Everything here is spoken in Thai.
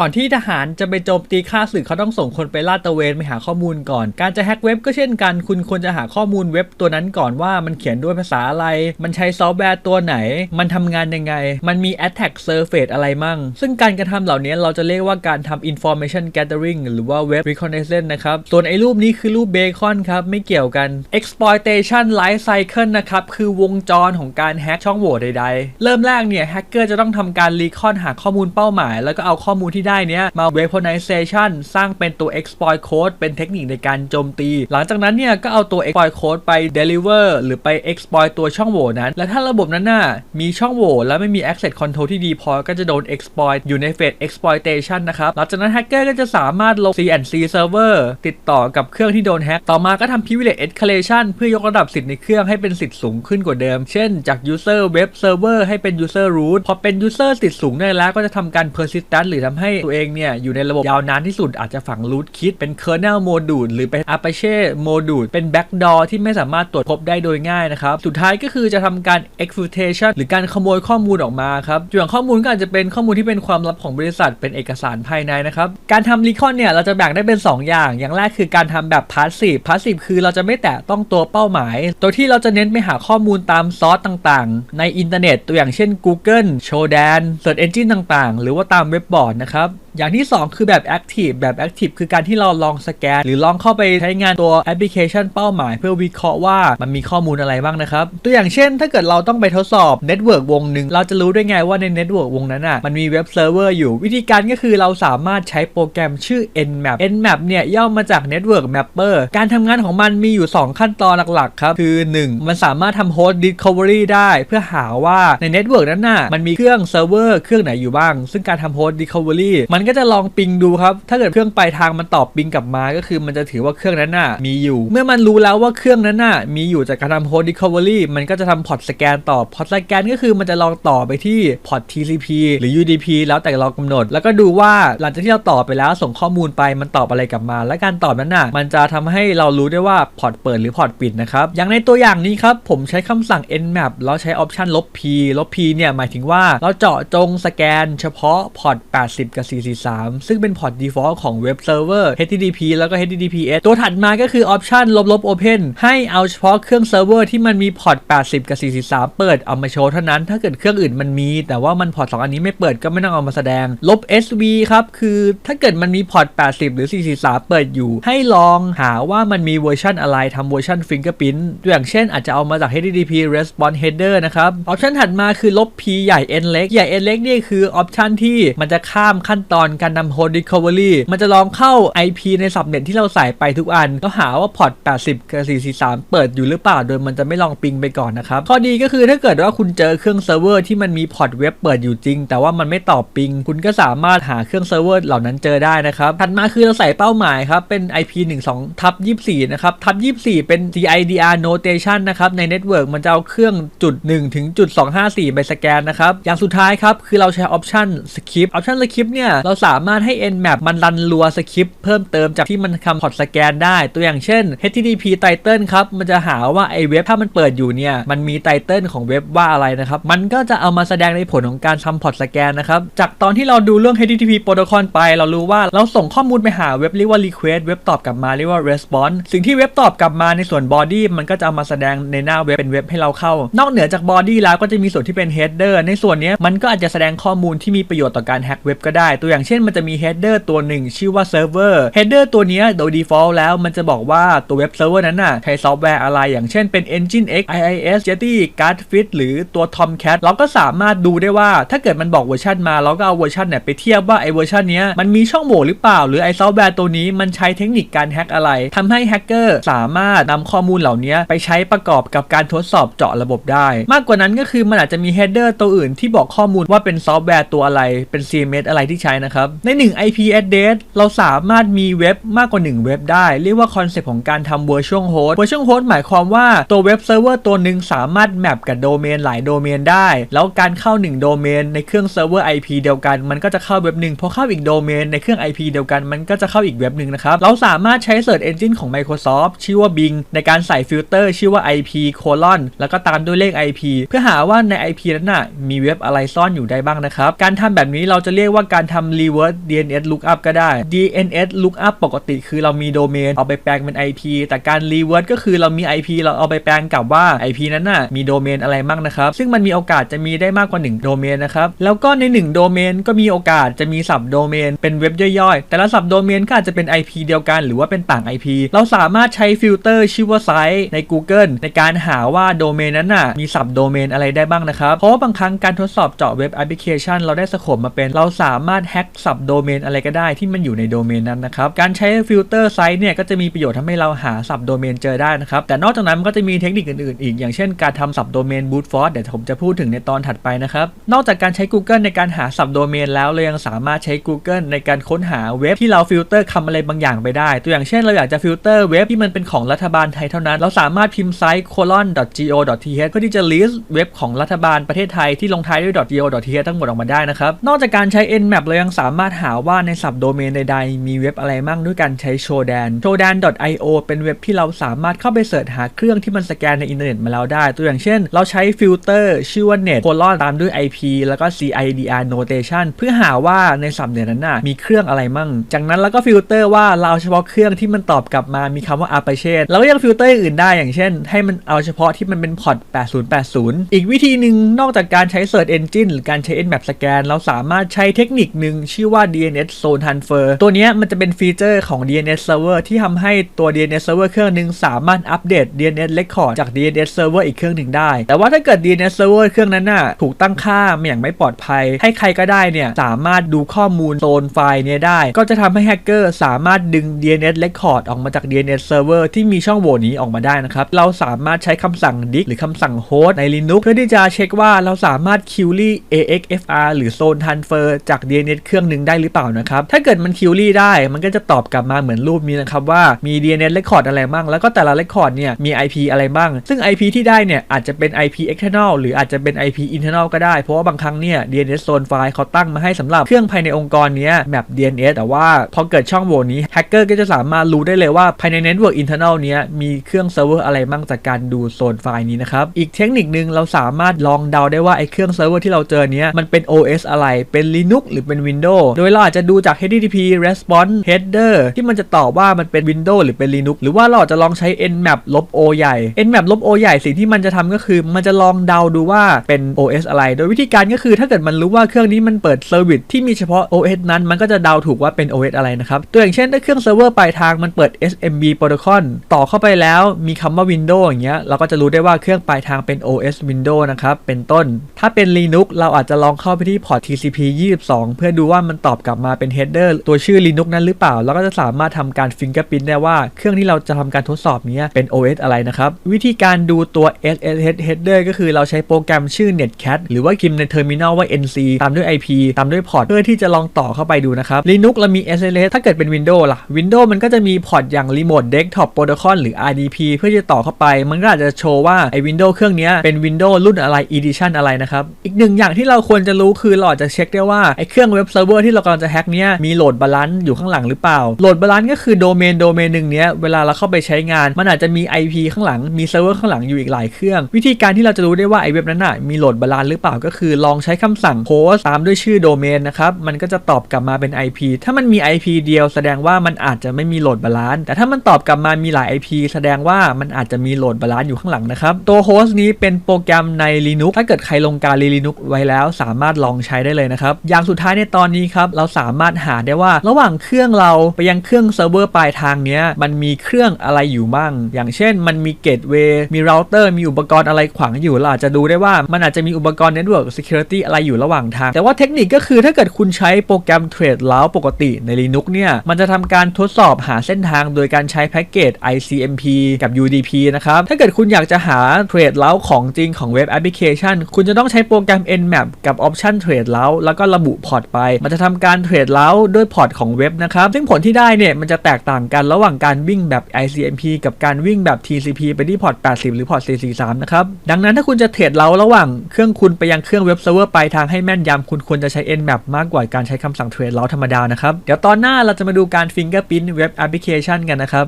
ก่อนที่ทหารจะไปโจมตีฆ่าศึกเขาต้องส่งคนไปลาดตระเวนไปหาข้อมูลก่อน การจะแฮ็กเว็บก็เช่นกัน คุณควรจะหาข้อมูลเว็บตัวนั้นก่อนว่ามันเขียนด้วยภาษาอะไร มันใช้ซอฟต์แวร์ตัวไหน มันทำงานยังไง มันมี attack surface อะไรมั่ง ซึ่งการกระทำเหล่านี้เราจะเรียกว่าการทำ information gathering หรือว่า web reconnaissance นะครับ ส่วนไอ้รูปนี้คือรูปเบคอนครับ ไม่เกี่ยวกัน exploitation life cycle นะครับ คือวงจรของการแฮ็กช่องโหว่ใดๆ เริ่มแรกเนี่ยแฮกเกอร์จะต้องทำการรีคอนหาข้อมูลเป้าหมาย แล้วก็เอาข้อมูลที่ได้เนี้ยมา weaponization สร้างเป็นตัว exploit code เป็นเทคนิคในการโจมตี หลังจากนั้นเนี่ยก็เอาตัว exploit code ไป deliver หรือไป exploit ตัวช่องโหว่นั้น และถ้าระบบนั้นน่ะมีช่องโหว่แล้วไม่มี access control ที่ดีพอก็จะโดน exploit อยู่ในเฟส exploitation นะครับ หลังจากนั้นแฮกเกอร์ก็จะสามารถลง CNC server ติดต่อกับเครื่องที่โดนแฮกต่อมาก็ทำ privilege escalation เพื่อยกระดับสิทธิ์ในเครื่องให้เป็นสิทธิ์สูงขึ้นกว่าเดิม เช่นจาก user web server ให้เป็น user root พอเป็น user สิทธิ์สูงได้แล้วก็จะทำการ persistent หรือทำให้ตัวเองเนี่ยอยู่ในระบบยาวนานที่สุดอาจจะฝัง root kit เป็น kernel module หรือเป็น apache module เป็น backdoor ที่ไม่สามารถตรวจพบได้โดยง่ายนะครับ สุดท้ายก็คือจะทำการ exfiltration หรือการขโมยข้อมูลออกมาครับส่วนข้อมูลก็อาจจะเป็นข้อมูลที่เป็นความลับของบริษัทเป็นเอกสารภายในนะครับการทำ recon เนี่ยเราจะแบ่งได้เป็น 2 อย่าง อย่างแรกคือการทำแบบ passive passive คือเราจะไม่แตะต้องตัวเป้าหมาย ตัวที่เราจะเน้นไปหาข้อมูลตามซอสต่างๆ ในอินเทอร์เน็ตตัวอย่างเช่น Google Shodan Search Engine ต่างๆ หรือว่าตามเว็บบอร์ดนะครับ Hub อย่างที่ 2 คือแบบ Active แบบ Active คือการที่เราลองสแกน หรือลองเข้าไปใช้งานตัวแอปพลิเคชันเป้าหมาย เพื่อวิเคราะห์ว่ามันมีข้อมูลอะไรบ้างนะครับ ตัวอย่างเช่น ถ้าเกิดเราต้องไปทดสอบเน็ตเวิร์กวงหนึ่งเราจะรู้ได้ไงว่าในเน็ตเวิร์กวงนั้นอะมันมีเว็บเซิร์ฟเวอร์อยู่ วิธีการก็คือเราสามารถใช้โปรแกรมชื่อ Nmap Nmap เนี่ยย่อมาจาก Network Mapper การทำงานของมันมีอยู่ 2 ขั้นตอนหลักๆครับคือ 1 มันสามารถทำโฮสต์ Discovery ได้เพื่อหาว่าในเน็ตเวิร์กนั้นน่ะมันมีเครื่องเซิร์ฟเวอร์เครื่องไหนอยู่บ้าง ซึ่งการทำโฮสต์ Discovery มันก็จะลองปิงดูครับ ถ้าเกิดเครื่องปลายทางมันตอบปิงกลับมา ก็คือมันจะถือว่าเครื่องนั้นน่ะมีอยู่ เมื่อมันรู้แล้วว่าเครื่องนั้นน่ะมีอยู่จากการทำโฮสต์ Discovery มันก็จะทำพอร์ตสแกนต่อพอร์ตสแกนก็คือมันจะลองต่อไปที่พอร์ต TCP หรือ UDP แล้วแต่เรากำหนด แล้วก็ดูว่าหลังจากที่เราต่อไปแล้วส่งข้อมูลไปมันตอบอะไรกลับมา และการตอบนั้นน่ะมันจะทำให้เรารู้ได้ว่าพอร์ตเปิดหรือพอร์ตปิดนะครับอย่างในตัวอย่างนี้ครับผมใช้คำสั่ง nmap แล้วใช้ออปชันลบ p ลบ p เนี่ยหมายถึงว่าเราเจาะจงสแกนเฉพาะพอร์ต80 กับ443 ซึ่งเป็นพอร์ต default ของเว็บเซิร์ฟเวอร์ HTTP แล้วก็ HTTPS ตัวถัดมาก็คือออปชันลบลบ open ให้เอาเฉพาะเครื่องเซิร์ฟเวอร์ที่มันมีพอร์ต 80 กับ443เปิดเอามาโชว์เท่านั้น ถ้าเกิดเครื่องอื่นมันมี แต่ว่ามันพอร์ต 2 อันนี้ไม่เปิดก็ไม่ต้องเอามาแสดง ลบ SV ครับ คือถ้าเกิดมันมีพอร์ต 80 หรือ443เปิดอยู่ ให้ลองหาว่ามันมีเวอร์ชันอะไรทำเวอร์ชัน fingerprint ตัวอย่างเช่นอาจจะเอามาจาก HTTP response header นะครับ ออปชันถัดมาคือลบ p ใหญ่ n เล็ก ใหญ่ n เล็กนี่คือออปชันที่มันจะข้ามขั้นตอนการนำ host recovery มันจะลองเข้า IP ใน subnet ที่เราใส่ไปทุกอันแล้วหาว่าพอร์ต80 กับ 443 เปิดอยู่หรือเปล่า โดยมันจะไม่ลองปิงไปก่อนนะครับ ข้อดีก็คือถ้าเกิดว่าคุณเจอเครื่องเซิร์ฟเวอร์ที่มันมีพอร์ตเว็บเปิดอยู่จริง แต่ว่ามันไม่ตอบปิง คุณก็สามารถหาเครื่องเซิร์ฟเวอร์เหล่านั้นเจอได้นะครับ ถัดมาคือเราใส่เป้าหมายครับ เป็น IP 12ทับ24นะครับทับ24 เป็น CIDR notation นะครับในเน็ตเวิร์กมันจะเอาเครื่องจุด1ถึงจุด254ไปสแกนนะครับอย่างสุดท้ายครับคือเราใช้ออปชัน skip ออปชัน skip เนี่ยเราสามารถให้ nmap มันรันรัว skip เพิ่มเติมจากที่มันทำพอร์ตสแกนได้ ตัวอย่างเช่น http title ครับ มันจะหาว่าไอเว็บถ้ามันเปิดอยู่เนี่ย มันมีไตเติลของเว็บว่าอะไรนะครับ มันก็จะเอามาแสดงในผลของการทำพอร์ตสแกนนะครับ จากตอนที่เราดูเรื่อง http protocol ไป เรารู้ว่าเราส่งข้อมูลไปหาเว็บเรียกว่า request เว็บตอบกลับมาเรียกว่า response สิ่งที่เว็บตอบกลับมาในส่วน body มันก็จะเอามาแสดงในหน้าเว็บเป็นเว็บให้เราเข้า นอกเหนือจาก body แล้วก็จะมีส่วนที่เป็น header ในส่วนนี้มันก็อาจจะแสดงข้อมูลที่มีประโยชน์ต่อการแฮ็กเว็บก็ได้ตัวอย่างางเช่นมันจะมี header ตัวหนึ่งชื่อว่า server header ตัวนี้โดย default แล้วมันจะบอกว่าตัวเว็บเซิร์ฟเวอร์นั้นน่ะใช้ซอฟต์แวร์อะไรอย่างเช่นเป็น Engine X IIS Jetty Guardfit หรือตัว Tomcat เราก็สามารถดูได้ว่าถ้าเกิดมันบอกเวอร์ชันมาเราก็เอาเวอร์ชันเนี่ยไปเทียบว่าไอเวอร์ชันนี้มันมีช่องโหว่หรือเปล่า หรือไอซอฟต์แวร์ตัวนี้มันใช้เทคนิคการแฮ็กอะไรทำให้แฮกเกอร์สามารถนำข้อมูลเหล่านี้ไปใช้ประกอบกับการทดสอบเจาะระบบได้ มากกว่านั้นก็คือมันอาจจะมี header ตัวอื่นที่บอกข้อมูลว่าเป็นซอฟต์แวร์ตัวอะไรเป็น CMS อะไรที่ใช้นะครับใน 1 IP address เราสามารถมีเว็บมากกว่า 1 เว็บได้ เรียกว่าคอนเซปต์ของการทำ virtual host virtual host หมายความว่าตัวเว็บเซิร์ฟเวอร์ตัวหนึ่งสามารถแมปกับโดเมนหลายโดเมนได้ แล้วการเข้า 1 โดเมนในเครื่องเซิร์ฟเวอร์ IP เดียวกัน มันก็จะเข้าเว็บหนึ่งพอเข้าอีกโดเมนในเครื่อง IP เดียวกันมันก็จะเข้าอีกเว็บหนึ่งนะครับเราสามารถใช้ Search Engine ของ Microsoft ชื่อว่า Bing ในการใส่ฟิลเตอร์ชื่อว่า IP colon แล้วก็ตามด้วยเลข IP เพื่อหาว่าใน IP นั้นน่ะมีเว็บอะไรซ่อนอยู่ได้บ้างนะครับการทำแบบนี้เราจะเรียกว่าการทำ reverse DNS lookup ก็ได้ DNS lookup ปกติคือเรามีโดเมนเอาไปแปลงเป็น IP แต่การ reverse ก็คือเรามี IP เราเอาไปแปลงกลับว่า IP นั้นน่ะมีโดเมนอะไรบ้างนะครับซึ่งมันมีโอกาสจะมีได้มากกว่า 1 โดเมนนะครับแล้วก็ใน 1 โดเมนก็มีโอกาสจะมีสับโดเมนเป็นเว็บย่อยๆ แต่ละสับโดเมนก็อาจจะเป็น IP เดียวกันหรือว่าเป็นต่าง IP เราสามารถใช้ฟิลเตอร์ชื่อว่าไซต์ใน Google ในการหาว่าโดเมนนั้นน่ะมีสับโดเมนอะไรได้บ้างนะครับเพราะว่าบางครั้งการทดสอบเจาะเว็บแอปพลิเคชัน เราได้สโคปมาเป็นเราสามารถแฮ็กสับโดเมนอะไรก็ได้ที่มันอยู่ในโดเมนนั้นนะครับ การใช้ฟิลเตอร์ไซต์เนี่ยก็จะมีประโยชน์ทำให้เราหาสับโดเมนเจอได้นะครับ แต่นอกจากนั้นมันก็จะมีเทคนิคอื่นๆอีก อย่างเช่นการทำสับโดเมนบูตฟอร์เดี๋ยวผมจะพูดถึงในตอนถัดไปนะครับ นอกจากการใช้ Google ในการหาสับโดเมนแล้วเรายังสามารถใช้ Google ในการค้นหาเว็บที่เราฟิลเตอร์คำอะไรบางอย่างไปได้ ตัวอย่างเช่นเราอยากจะฟิลเตอร์เว็บที่มันเป็นของรัฐบาลไทยเท่านั้น เราสามารถพิมพ์ไซต์ colon.go.th เพื่อที่จะ list เว็บของรัฐบาลประเทศไทยที่ลงท้ายด้วย .go.th ทั้งหมดออกมาได้นะครับนอกจากการใช้ nmap เรายังสามารถหาว่าในสับโดเมนใดๆ มีเว็บอะไรมั่งด้วยการใช้ shodan shodan.io เป็นเว็บที่เราสามารถเข้าไปเสิร์ชหาเครื่องที่มันสแกนในอินเทอร์เน็ตมาแล้วได้ ตัวอย่างเช่น เราใช้ฟิลเตอร์ชื่อว่า net colon ตามด้วย IP แล้วก็ CIDR notation เพื่อหาว่าในสับเนี่ยนั้นน่ะมีเครื่องอะไรมั่ง จากนั้นเราก็ฟิลเตอร์ว่าเราเฉพาะเครื่องที่มันตอบกลับมามีคำว่า Apache เราก็ยังฟิลเตอร์อื่นได้อย่างเช่น ให้มันเอาเฉพาะที่มันเป็นพอร์ต8080 อีกวิธีหนึ่งนอกจากการใช้ Search Engine หรือการใช้ Nmap Scan เราสามารถใช้เทคนิคหนึ่งชื่อว่า DNS Zone Transfer ตัวนี้มันจะเป็นฟีเจอร์ของ DNS Server ที่ทำให้ตัว DNS Server เครื่องหนึ่งสามารถอัปเดต DNS Record จาก DNS Server อีกเครื่องหนึ่งได้ แต่ว่าถ้าเกิด DNS Server เครื่องนั้นน่ะถูกตั้งค่ามาอย่างไม่ปลอดภัย ให้ใครก็ได้เนี่ยสามารถดูข้อมูลโซนไฟล์นี้ได้ ก็จะทำให้แฮกเกอร์สามารถดึง DNS Record ออกมาจาก DNS Server ที่มีช่องโหว่นี้ออกมาได้นะครับเราสามารถใช้คำสั่ง dict หรือคำสั่ง host ใน Linux เพื่อที่จะเช็คว่าเราสามารถ query AXFR หรือ zone transfer จาก DNS เครื่องหนึ่งได้หรือเปล่านะครับ ถ้าเกิดมัน query ได้มันก็จะตอบกลับมาเหมือนรูปนี้นะครับว่ามี DNS record อะไรบ้างแล้วก็แต่ละ record เนี่ยมี IP อะไรบ้าง ซึ่ง IP ที่ได้เนี่ยอาจจะเป็น IP external หรืออาจจะเป็น IP internal ก็ได้ เพราะว่าบางครั้งเนี่ย DNS zone file เขาตั้งมาให้สำหรับเครื่องภายในองค์กรเนี้ยแบบ DNS แต่ว่าพอเกิดช่องโหว่นี้แฮกเกอร์ก็จะสามารถรู้ได้เลยว่าภายใน network internal เนี้ยมีเครื่องเซิร์ฟเวอร์อะไรบ้างจากการดูโซนไฟล์นี้นะครับ อีกเทคนิคนึงเราสามารถลองเดาได้ว่าไอ้เครื่องเซิร์ฟเวอร์ที่เราเจอเนี้ยมันเป็น OS อะไรเป็น Linux หรือเป็น Windows โดยเราอาจจะดูจาก HTTP response header ที่มันจะตอบว่ามันเป็น Windows หรือเป็น Linux หรือว่าเราจะลองใช้ nmap ลบ o ใหญ่ nmap ลบ o ใหญ่สิ่งที่มันจะทำก็คือ มันจะลองเดาดูว่าเป็น OS อะไร โดยวิธีการก็คือถ้าเกิดมันรู้ว่าเครื่องนี้มันเปิดเซอร์วิสที่มีเฉพาะ OS นั้น มันก็จะเดาถูกว่าเป็น OS อะไรนะครับ ตัวอย่างเช่นถ้าเครื่องเซิร์ฟเวอร์ปลายทางมันเปิด SMB protocol ต่อเข้าไปแล้วมีคำว่า Windows อย่างเงี้ยเราก็จะรู้ได้ว่าเครื่องปลายทางเป็น OS Windows นะครับเป็นต้น ถ้าเป็น Linux เราอาจจะลองเข้าไปที่พอร์ต TCP 22 เพื่อดูว่ามันตอบกลับมาเป็น header ตัวชื่อ Linux นั้นหรือเปล่า แล้วก็จะสามารถทำการ fingerprint ได้ว่าเครื่องที่เราจะทำการทดสอบนี้เป็น OS อะไรนะครับ วิธีการดูตัว SSH header ก็คือเราใช้โปรแกรมชื่อ netcat หรือว่าพิมพ์ใน terminal ว่า nc ตามด้วย IP ตามด้วยพอร์ตเพื่อที่จะลองต่อเข้าไปดูนะครับ Linux เรามี SSH ถ้าเกิดเป็น Windows ล่ะ Windows มันก็จะมีพอร์ตอย่าง Remote Desktop Protocol หรือ RDP เพื่อจะต่อเข้าไป มันก็อาจจะโชว์ว่าไอ้ Windows เครื่องนี้เป็น Windows รุ่นอะไร Edition อะไรนะครับอีกหนึ่งอย่างที่เราควรจะรู้คือเราอาจจะเช็คได้ว่าไอ้เครื่องเว็บเซิร์ฟเวอร์ที่เรากำลังจะแฮ็กเนี้ยมีโหลดบาลานซ์อยู่ข้างหลังหรือเปล่า โหลดบาลานซ์ก็คือโดเมนโดเมนหนึ่งเนี้ยเวลาเราเข้าไปใช้งาน มันอาจจะมี IP ข้างหลังมีเซิร์ฟเวอร์ข้างหลังอยู่อีกหลายเครื่อง วิธีการที่เราจะรู้ได้ว่าไอเว็บนั้นน่ะมีโหลดบาลานซ์หรือเปล่าก็คือลองใช้คำสั่ง host ตามด้วยชื่อโดเมนนะครับมันก็จะตอบกลับมาเป็น IP ถ้ามันมี IP เดียวแสดงว่ามันอาจจะไม่มีโหลดบาลานซ์แต่ถ้ามันตอบกลับมามีหลาย IP แสดงว่ามันอาจจะมีโหลดบาลานซ์อยู่ข้างหลังนะครับตัวโฮสต์นี้เป็นโปรแกรมใน Linux ถ้าเกิดใครลงการ Linux ไว้แล้วสามารถลองใช้ได้เลยนะครับอย่างสุดท้ายในตอนนี้ครับเราสามารถหาได้ว่าระหว่างเครื่องเราไปยังเครื่องเซิร์ฟเวอร์ปลายทางเนี้ยมันมีเครื่องอะไรอยู่บ้าง อย่างเช่น มันมีเกตเวย์มีเราเตอร์มีอุปกรณ์อะไรขวางอยู่เราอาจจะดูได้ว่ามันอาจจะมีอุปกรณ์ Network Security อะไรอยู่ระหว่างทาง แต่ว่าเทคนิคก็คือถ้าเกิดคุณใช้โปรแกรมเทรดแล้วปกติใน Linux เนี่ยมันจะทำการทดสอบหาเส้นทางโดยการใช้แพ็กเกจ ICMP กับ UDP นะครับถ้าเกิดคุณอยากจะหาเทรดแล้วของจริงของเว็บแอปพลิเคชัน คุณจะต้องใช้โปรแกรม Nmap กับ Option Trade แล้วแล้วก็ระบุพอร์ตไปมันจะทำการเทรดเล้าด้วยพอร์ตของเว็บนะครับ ซึ่งผลที่ได้เนี่ยมันจะแตกต่างกันระหว่างการวิ่งแบบ ICMP กับการวิ่งแบบ TCP ไปที่พอร์ต 80 หรือพอร์ต 443 นะครับ ดังนั้นถ้าคุณจะเทรดเล้าระหว่างเครื่องคุณไปยังเครื่องเว็บเซิร์ฟเวอร์ปลายทางให้แม่นยำคุณควรจะใช้ Nmap มากกว่าการใช้คำสั่งเทรดเล้าธรรมดานะครับ เดี๋ยวตอนหน้าเราจะมาดูการ Fingerprint เว็บแอปพลิเคชันกันนะครับ